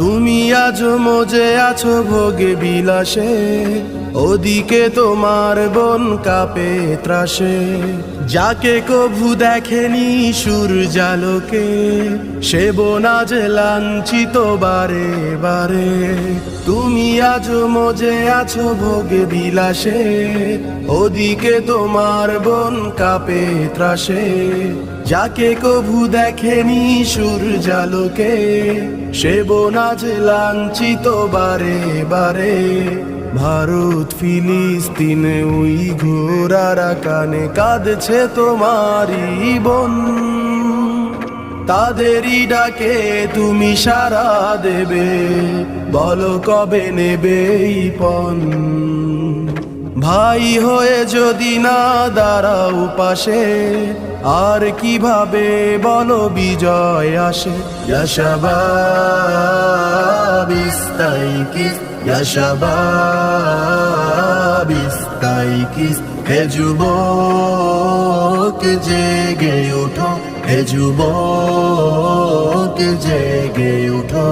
তুমি আজ মজে আছো ভোগে বিলাসে, ওদিকে তোমার বন কাপে ত্রাসে। যাকে কভু দেখেনি সুর জালোকে সে বোন আজ লাঞ্ছিত বারে বারে। তুমি আজ মজে আছো ভোগে বিলাসে, ওদিকে তোমার বন কাপে ত্রাসে। যাকে কভু দেখেনি সুর জালোকে সে বোনাজ লাঞ্ছিত বারে বারে, ভারত, ফিলিস্তিনে ওই ঘোরারা কানে কাঁদছে তোমারই বোন। তাদেরই ডাকে তুমি সারা দেবে, বলো কবে নেবে পণ ভাই হয়ে যদি না দাঁড়াও পাশে, আর কীভাবে বলো বিজয় আসে? ইয়াশাবাবিস্তাইকিস ইয়াশাবাবিস্তাইকিস। হে যুবক, জেগে ওঠো হে যুবক, জেগে ওঠো